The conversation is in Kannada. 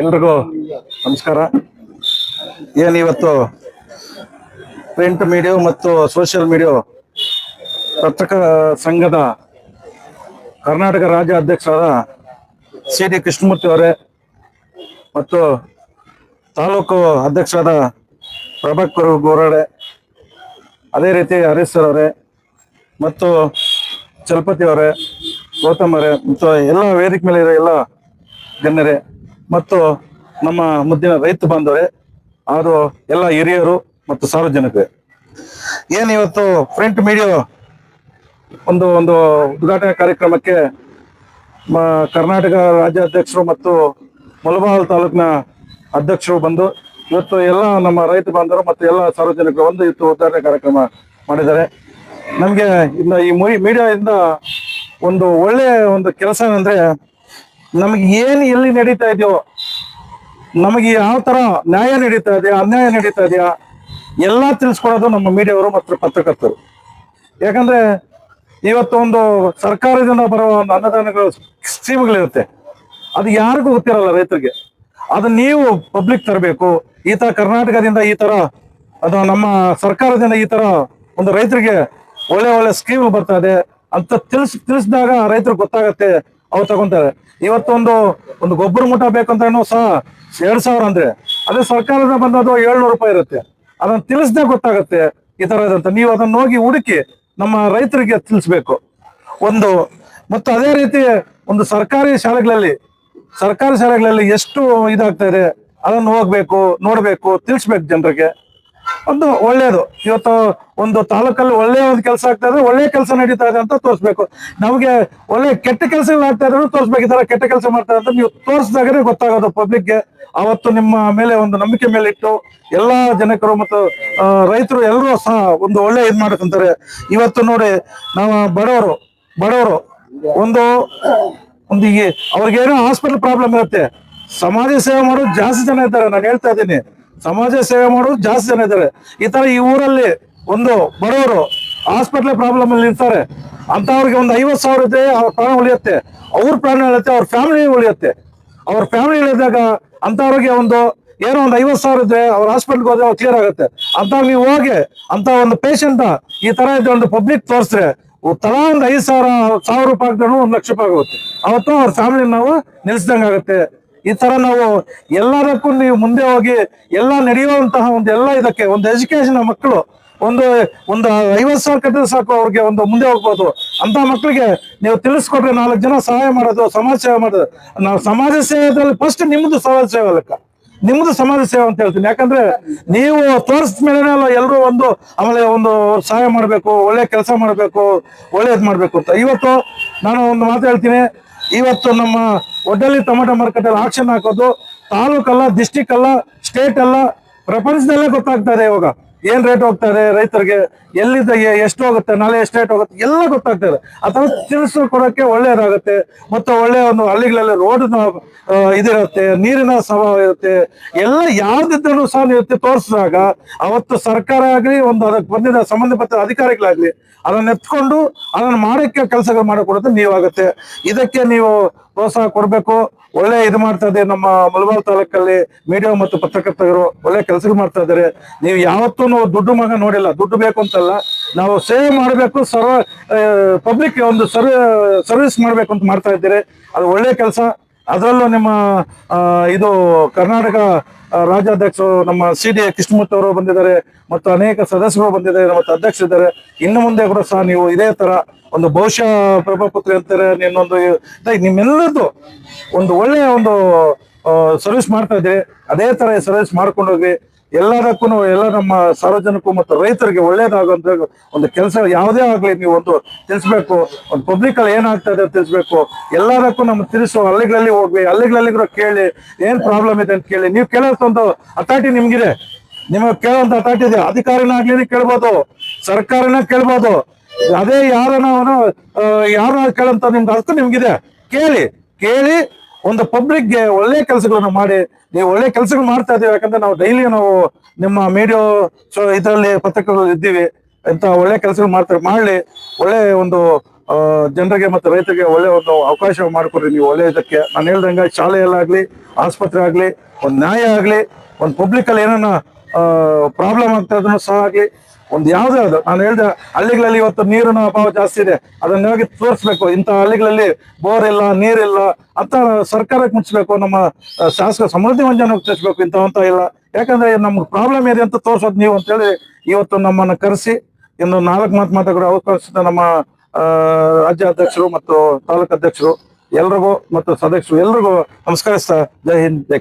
ಎಲ್ರಿಗೂ ನಮಸ್ಕಾರ. ಏನಿವತ್ತು ಪ್ರಿಂಟ್ ಮೀಡಿಯೋ ಮತ್ತು ಸೋಷಿಯಲ್ ಮೀಡಿಯೋ ಪತ್ರಕ ಸಂಘದ ಕರ್ನಾಟಕ ರಾಜ್ಯ ಅಧ್ಯಕ್ಷರಾದ ಸಿ ಡಿ ಕೃಷ್ಣಮೂರ್ತಿ ಅವರೇ ಮತ್ತು ತಾಲೂಕು ಅಧ್ಯಕ್ಷರಾದ ಪ್ರಭಾಕರ್ ಗೋರಾಡೆ, ಅದೇ ರೀತಿ ಹರೀಶ್ ಸರ್ ಅವರೇ ಮತ್ತು ಚಲಪತಿ ಅವರೇ, ಗೌತಮ್ ಅವರೇ ಮತ್ತು ಎಲ್ಲ ವೇದಿಕೆ ಮೇಲೆ ಇರೋ ಎಲ್ಲ ಗಣ್ಯರೇ, ಮತ್ತು ನಮ್ಮ ಮುದ್ದಿನ ರೈತ ಬಾಂಧವರೇ ಅವರು ಎಲ್ಲ ಹಿರಿಯರು ಮತ್ತು ಸಾರ್ವಜನಿಕರೇ. ಏನು ಇವತ್ತು ಪ್ರಿಂಟ್ ಮೀಡಿಯೋ ಒಂದು ಒಂದು ಉದ್ಘಾಟನಾ ಕಾರ್ಯಕ್ರಮಕ್ಕೆ ಕರ್ನಾಟಕ ರಾಜ್ಯಾಧ್ಯಕ್ಷರು ಮತ್ತು ಮುಲಬಾಲ್ ತಾಲೂಕಿನ ಅಧ್ಯಕ್ಷರು ಬಂದು ಇವತ್ತು ಎಲ್ಲ ನಮ್ಮ ರೈತ ಬಾಂಧವರು ಮತ್ತು ಎಲ್ಲ ಸಾರ್ವಜನಿಕರು ಒಂದು ಇವತ್ತು ಉದ್ಘಾಟನಾ ಕಾರ್ಯಕ್ರಮ ಮಾಡಿದ್ದಾರೆ. ನಮಗೆ ಇನ್ನು ಈ ಮೀಡಿಯಾದಿಂದ ಒಂದು ಒಳ್ಳೆಯ ಒಂದು ಕೆಲಸ ಅಂದ್ರೆ ನಮಗೆ ಏನು ಎಲ್ಲಿ ನಡೀತಾ ಇದೆಯೋ, ನಮಗೆ ಯಾವ ತರ ನ್ಯಾಯ ನಡೀತಾ ಇದೆಯಾ ಅನ್ಯಾಯ ನಡೀತಾ ಇದೆಯಾ, ಎಲ್ಲ ತಿಳಿಸ್ಕೊಡೋದು ನಮ್ಮ ಮೀಡಿಯಾವರು ಮತ್ತು ಪತ್ರಕರ್ತರು. ಯಾಕಂದ್ರೆ ಇವತ್ತು ಒಂದು ಸರ್ಕಾರದಿಂದ ಬರುವ ಒಂದು ಅನ್ನದಾನಗಳು ಸ್ಕೀಮ್ಗಳಿರುತ್ತೆ. ಅದು ಯಾರಿಗೂ ಗೊತ್ತಿರಲ್ಲ ರೈತರಿಗೆ. ಅದು ನೀವು ಪಬ್ಲಿಕ್ ತರಬೇಕು. ಈ ತರ ಕರ್ನಾಟಕದಿಂದ ಈ ತರ, ಅದು ನಮ್ಮ ಸರ್ಕಾರದಿಂದ ಈ ತರ ಒಂದು ರೈತರಿಗೆ ಒಳ್ಳೆ ಒಳ್ಳೆ ಸ್ಕೀಮ್ ಬರ್ತಾ ಇದೆ ಅಂತ ತಿಳಿಸ್, ತಿಳಿಸಿದಾಗ ರೈತರು ಗೊತ್ತಾಗತ್ತೆ. ಅವ್ರು ತಗೊಂತಾರೆ. ಇವತ್ತು ಒಂದು ಗೊಬ್ಬರ ಮೂಟ ಬೇಕಂದ್ರೂ ಸಹ ಎರಡ್ ಸಾವಿರ ಅಂದ್ರೆ, ಅದೇ ಸರ್ಕಾರದಿಂದ ಬಂದದ್ದು ಏಳ್ನೂರು ರೂಪಾಯಿ ಇರುತ್ತೆ. ಅದನ್ನ ತಿಳಿಸ್ದೆ ಗೊತ್ತಾಗತ್ತೆ ಈ ತರ ಇದಂತ ನೀವು ಅದನ್ನ ಹೋಗಿ ಹುಡುಕಿ ನಮ್ಮ ರೈತರಿಗೆ ತಿಳಿಸ್ಬೇಕು. ಒಂದು, ಮತ್ತು ಅದೇ ರೀತಿ ಒಂದು ಸರ್ಕಾರಿ ಶಾಲೆಗಳಲ್ಲಿ ಸರ್ಕಾರಿ ಶಾಲೆಗಳಲ್ಲಿ ಎಷ್ಟು ಇದಾಗ್ತಾ ಇದೆ, ಅದನ್ನು ಹೋಗ್ಬೇಕು, ನೋಡ್ಬೇಕು, ತಿಳಿಸ್ಬೇಕು ಜನರಿಗೆ. ಒಂದು ಒಳ್ಳೇದು. ಇವತ್ತು ಒಂದು ತಾಲೂಕಲ್ಲಿ ಒಳ್ಳೆಯ ಒಂದು ಕೆಲಸ ಆಗ್ತಾ ಇದೆ ಒಳ್ಳೆ ಕೆಲಸ ನಡೀತಾ ಇದೆ ಅಂತ ತೋರಿಸ್ಬೇಕು. ನಮಗೆ ಒಳ್ಳೆ ಕೆಟ್ಟ ಕೆಲಸಗಳು ಆಗ್ತಾ ಇದ್ರು ತೋರಿಸ್ಬೇಕು. ಈ ಥರ ಕೆಟ್ಟ ಕೆಲಸ ಮಾಡ್ತಾರೆ ಅಂತ ನೀವು ತೋರಿಸಿದಾಗನೇ ಗೊತ್ತಾಗೋದು ಪಬ್ಲಿಕ್ಗೆ ಅವತ್ತು ನಿಮ್ಮ ಮೇಲೆ ಒಂದು ನಂಬಿಕೆ ಮೇಲೆ ಇಟ್ಟು ಎಲ್ಲಾ ಜನಕರು ಮತ್ತು ರೈತರು ಎಲ್ಲರೂ ಸಹ ಒಂದು ಒಳ್ಳೆ ಇದು ಮಾಡ್ಕೊಂತಾರೆ. ಇವತ್ತು ನೋಡಿ ನಾವು ಬಡವರು ಬಡವರು ಒಂದು ಒಂದು ಅವ್ರಿಗೇನೋ ಹಾಸ್ಪಿಟಲ್ ಪ್ರಾಬ್ಲಮ್ ಇರುತ್ತೆ. ಸಮಾಜ ಸೇವೆ ಮಾಡೋದು ಜಾಸ್ತಿ ಜನ ಇದ್ದಾರೆ. ನಾನು ಹೇಳ್ತಾ ಇದ್ದೀನಿ. ಸಮಾಜ ಸೇವೆ ಮಾಡೋರು ಜಾಸ್ತಿ ಜನ ಇದ್ದಾರೆ. ಈ ತರ ಈ ಊರಲ್ಲಿ ಒಂದು ಬಡವರು ಹಾಸ್ಪಿಟ್ಲ್ ಪ್ರಾಬ್ಲಮ್ ಅಲ್ಲಿ ನಿಲ್ತಾರೆ ಅಂತವ್ರಿಗೆ ಒಂದು ಐವತ್ತು ಸಾವಿರ ಇದೆ ಅವ್ರ ಪ್ರಾಣ ಉಳಿಯುತ್ತೆ. ಅವ್ರ ಪ್ರಾಣ ಉಳಿಯುತ್ತೆ, ಅವ್ರ ಫ್ಯಾಮಿಲಿ ಉಳಿಯುತ್ತೆ. ಅವ್ರ ಫ್ಯಾಮಿಲಿ ಇಳಿದಾಗ ಅಂತವ್ರಿಗೆ ಒಂದು ಏನೋ ಒಂದು ಐವತ್ತು ಸಾವಿರ ಇದ್ರೆ ಅವ್ರ ಹಾಸ್ಪಿಟ್ಲ್ಗೆ ಹೋದ್ರೆ ಕ್ಲಿಯರ್ ಆಗುತ್ತೆ. ಅಂತ ನೀವು ಹೋಗಿ ಅಂತ ಒಂದು ಪೇಷಂಟ್ ಈ ತರ ಇದ್ದ ಒಂದು ಪಬ್ಲಿಕ್ ತೋರಿಸ್ರೆ ತಲಾ ಒಂದು ಐದು ಸಾವಿರ ಸಾವಿರ ರೂಪಾಯಿ ಒಂದು ಲಕ್ಷ ರೂಪಾಯಿ ಆಗುತ್ತೆ. ಅವತ್ತು ಅವ್ರ ಫ್ಯಾಮಿಲಿ ನಾವು ನಿಲ್ಸ್ದಂಗೆ ಆಗುತ್ತೆ ಈ ತರ ನಾವು ಎಲ್ಲದಕ್ಕೂ ನೀವು ಮುಂದೆ ಹೋಗಿ ಎಲ್ಲ ನಡೆಯುವಂತಹ ಒಂದು ಎಲ್ಲ ಇದಕ್ಕೆ, ಒಂದು ಎಜುಕೇಶನ್ ಮಕ್ಕಳು, ಒಂದು ಒಂದು ಐವತ್ತು ಸಾವಿರ ಕಟ್ಟಿದ್ರೆ ಸಾಕು ಅವ್ರಿಗೆ ಒಂದು ಮುಂದೆ ಹೋಗ್ಬೋದು. ಅಂತ ಮಕ್ಕಳಿಗೆ ನೀವು ತಿಳಿಸ್ಕೊಟ್ರೆ ನಾಲ್ಕು ಜನ ಸಹಾಯ ಮಾಡೋದು, ಸಮಾಜ ಸೇವೆ ಮಾಡೋದು. ನಾವು ಸಮಾಜ ಸೇವೆದಲ್ಲಿ ಫಸ್ಟ್ ನಿಮ್ದು ಸಮಾಜ ಸೇವೆ ಲೆಕ್ಕ. ನಿಮ್ದು ಸಮಾಜ ಸೇವೆ ಅಂತ ಹೇಳ್ತೀನಿ. ಯಾಕಂದ್ರೆ ನೀವು ತೋರಿಸಿದ ಮೇಲೆ ಎಲ್ಲರೂ ಒಂದು ಆಮೇಲೆ ಒಂದು ಸಹಾಯ ಮಾಡಬೇಕು, ಒಳ್ಳೆ ಕೆಲಸ ಮಾಡಬೇಕು ಒಳ್ಳೇದ್ ಮಾಡಬೇಕು ಅಂತ. ಇವತ್ತು ನಾನು ಒಂದು ಮಾತು ಹೇಳ್ತೀನಿ. ಇವತ್ತು ನಮ್ಮ ಒಡ್ಡಲ್ಲಿ ಟೊಮೆಟೊ ಮಾರ್ಕೆಟಲ್ಲಿ ಆಕ್ಷನ್ ಹಾಕೋದು, ತಾಲೂಕಲ್ಲ ಡಿಸ್ಟಿಕ್ ಅಲ್ಲ ಸ್ಟೇಟ್ ಅಲ್ಲ, ಪ್ರಪಂಚದಲ್ಲೇ ಗೊತ್ತಾಗ್ತಾ ಇದೆ ಇವಾಗ. ಏನ್ ರೇಟ್ ಹೋಗ್ತಾರೆ ರೈತರಿಗೆ ಎಲ್ಲಿದ್ದ ಎಷ್ಟು ಹೋಗುತ್ತೆ, ನಾಳೆ ಎಷ್ಟು ರೇಟ್ ಹೋಗುತ್ತೆ, ಎಲ್ಲ ಗೊತ್ತಾಗ್ತದೆ. ಅಥವಾ ತಿಳಿಸು ಕೊಡೋಕೆ ಒಳ್ಳೇದಾಗುತ್ತೆ. ಮತ್ತು ಒಳ್ಳೆಯ ಒಂದು ಹಳ್ಳಿಗಳಲ್ಲಿ ರೋಡ್ ಇದಿರುತ್ತೆ, ನೀರಿನ ಸ್ವಭಾವ ಇರುತ್ತೆ. ಎಲ್ಲ ಯಾವ್ದಿದ್ರೂ ಸಹ ನೀವು ತೋರಿಸಿದಾಗ ಅವತ್ತು ಸರ್ಕಾರ ಆಗಲಿ, ಒಂದು ಅದಕ್ಕೆ ಬಂದಿದ್ದ ಸಂಬಂಧಪಟ್ಟ ಅಧಿಕಾರಿಗಳಾಗ್ಲಿ, ಅದನ್ನ ಎತ್ಕೊಂಡು ಅದನ್ನ ಮಾಡಕ್ಕೆ ಕೆಲಸಗಳು ಮಾಡಿಕೊಡೋದು ನೀವಾಗುತ್ತೆ. ಇದಕ್ಕೆ ನೀವು ಪ್ರೋತ್ಸಾಹ ಕೊಡಬೇಕು. ಒಳ್ಳೆ ಇದು ಮಾಡ್ತಾ ಇದೆ ನಮ್ಮ ಮಲಬಾರ್ ತಾಲೂಕಲ್ಲಿ ಮೀಡಿಯಾ ಮತ್ತು ಪತ್ರಕರ್ತರು ಒಳ್ಳೆ ಕೆಲಸಗಳು ಮಾಡ್ತಾ ಇದ್ದಾರೆ. ನೀವು ಯಾವತ್ತೂ ದುಡ್ಡು ಮಗ ನೋಡಿಲ್ಲ. ದುಡ್ಡು ಬೇಕು ಅಂತಲ್ಲ. ನಾವು ಸೇವೆ ಮಾಡಬೇಕು, ಸರ್ವ ಪಬ್ಲಿಕ್ ಒಂದು ಸರ್ವ ಸರ್ವಿಸ್ ಮಾಡಬೇಕು ಅಂತ ಮಾಡ್ತಾ ಇದ್ದೀರಿ. ಅದು ಒಳ್ಳೆ ಕೆಲಸ. ಅದರಲ್ಲೂ ನಿಮ್ಮ ಇದು ಕರ್ನಾಟಕ ರಾಜ್ಯಾಧ್ಯಕ್ಷರು, ನಮ್ಮ ಸಿ ಡಿ ಕೃಷ್ಣಮೂರ್ತಿ ಅವರು ಬಂದಿದ್ದಾರೆ, ಮತ್ತು ಅನೇಕ ಸದಸ್ಯರು ಬಂದಿದ್ದಾರೆ, ಮತ್ತು ಅಧ್ಯಕ್ಷರಿದ್ದಾರೆ ಇನ್ನು ಮುಂದೆ ಕೂಡ ಸಹ ನೀವು ಇದೇ ತರ ಒಂದು ಬಹುಶಃ ಪ್ರಭಾಪುತ್ರಿ ಅಂತಾರೆ ನಿನ್ನೊಂದು ನಿಮ್ಮೆಲ್ಲರದ್ದು ಒಂದು ಒಳ್ಳೆಯ ಒಂದು ಸರ್ವಿಸ್ ಮಾಡ್ತಾ ಇದ್ದೀವಿ ಅದೇ ತರ ಸರ್ವಿಸ್ ಮಾಡ್ಕೊಂಡು ಹೋಗಿ ಎಲ್ಲದಕ್ಕೂ ಎಲ್ಲ ನಮ್ಮ ಸಾರ್ವಜನಿಕರು ಮತ್ತು ರೈತರಿಗೆ ಒಳ್ಳೇದಾಗುವಂತ ಒಂದು ಕೆಲಸ ಯಾವುದೇ ಆಗಲಿ ನೀವು ಒಂದು ತಿಳಿಸ್ಬೇಕು. ಒಂದು ಪಬ್ಲಿಕ್ ಅಲ್ಲಿ ಏನಾಗ್ತಾ ಇದೆ ತಿಳಿಸ್ಬೇಕು. ಎಲ್ಲದಕ್ಕೂ ನಮ್ಮ ತಿಳಿಸು ಹಳ್ಳಿಗಳಲ್ಲಿ ಹೋಗ್ವಿ ಹಳ್ಳಿಗಳಲ್ಲಿ ಕೂಡ ಕೇಳಿ, ಏನ್ ಪ್ರಾಬ್ಲಮ್ ಇದೆ ಅಂತ ಕೇಳಿ. ನೀವು ಕೇಳೋಂಥ ಒಂದು ಅಥಾರಿಟಿ ನಿಮ್ಗಿದೆ. ನಿಮಗೆ ಕೇಳೋಂತ ಅಥಾರಿಟಿ ಇದೆ. ಅಧಿಕಾರಿನಾಗ್ಲಿ ಕೇಳ್ಬೋದು. ಸರ್ಕಾರನ ಕೇಳ್ಬೋದು. ಅದೇ ಯಾರನ್ನ ಯಾರ ಕೇಳಂತ ನಿಮ್ದು ಅದಕ್ಕೂ ನಿಮ್ಗಿದೆ. ಕೇಳಿ ಕೇಳಿ ಒಂದು ಪಬ್ಲಿಕ್ಗೆ ಒಳ್ಳೆ ಕೆಲಸಗಳನ್ನು ಮಾಡಿ, ನೀವು ಒಳ್ಳೆ ಕೆಲಸಗಳು ಮಾಡ್ತಾ ಇದೀವಿ ಯಾಕಂದ್ರೆ ನಾವು ಡೈಲಿ ನಾವು ನಿಮ್ಮ ಮೀಡಿಯೋ ಇದರಲ್ಲಿ ಪತ್ರಕರ್ತರು ಇದ್ದೀವಿ ಅಂತ ಒಳ್ಳೆ ಕೆಲಸಗಳು ಮಾಡ್ತಾರೆ, ಮಾಡಲಿ, ಒಳ್ಳೆ ಒಂದು ಜನರಿಗೆ ಮತ್ತು ರೈತರಿಗೆ ಒಳ್ಳೆ ಒಂದು ಅವಕಾಶ ಮಾಡಿಕೊಡ್ರಿ ನೀವು ಒಳ್ಳೆ ಇದಕ್ಕೆ. ನಾನು ಹೇಳ್ದಂಗೆ ಶಾಲೆಯಲ್ಲಾಗಲಿ, ಆಸ್ಪತ್ರೆ ಆಗಲಿ, ಒಂದು ನ್ಯಾಯ ಆಗಲಿ, ಒಂದು ಪಬ್ಲಿಕ್ ಅಲ್ಲಿ ಏನಾನ ಪ್ರಾಬ್ಲಮ್ ಆಗ್ತಾ ಇದ್ರು ಸಹ ಆಗ್ಲಿ, ಒಂದು ಯಾವ್ದೇ ಅದು ನಾನು ಹೇಳ್ದೆ, ಹಳ್ಳಿಗಳಲ್ಲಿ ಇವತ್ತು ನೀರಿನ ಅಭಾವ ಜಾಸ್ತಿ ಇದೆ. ಅದನ್ನ ಹೋಗಿ ತೋರಿಸ್ಬೇಕು. ಇಂಥ ಹಳ್ಳಿಗಳಲ್ಲಿ ಬೋರ್ ಇಲ್ಲ ನೀರಿಲ್ಲ ಅಂತ ಸರ್ಕಾರಕ್ಕೆ ಮುಚ್ಚಬೇಕು ನಮ್ಮ ಶಾಸಕ ಸಮೃದ್ಧಿ ಮಂಜನ ತಿಳಿಸ್ಬೇಕು ಇಂಥವಂತ ಇಲ್ಲ. ಯಾಕಂದ್ರೆ ನಮ್ಗೆ ಪ್ರಾಬ್ಲಮ್ ಇದೆ ಅಂತ ತೋರ್ಸೋದು ನೀವು ಅಂತೇಳಿ ಇವತ್ತು ನಮ್ಮನ್ನ ಕರೆಸಿ, ಇನ್ನು ನಾಲ್ಕು ಮಾತು ಮಾತಾಡೋ ಅವಕಾಶ ನಮ್ಮ ರಾಜ್ಯ ಅಧ್ಯಕ್ಷರು ಮತ್ತು ತಾಲೂಕು ಅಧ್ಯಕ್ಷರು ಎಲ್ರಿಗೂ ಮತ್ತು ಸದಸ್ಯರು ಎಲ್ರಿಗೂ ನಮಸ್ಕರಿಸ್ತಾ, ಜೈ ಹಿಂದ್, ಜೈ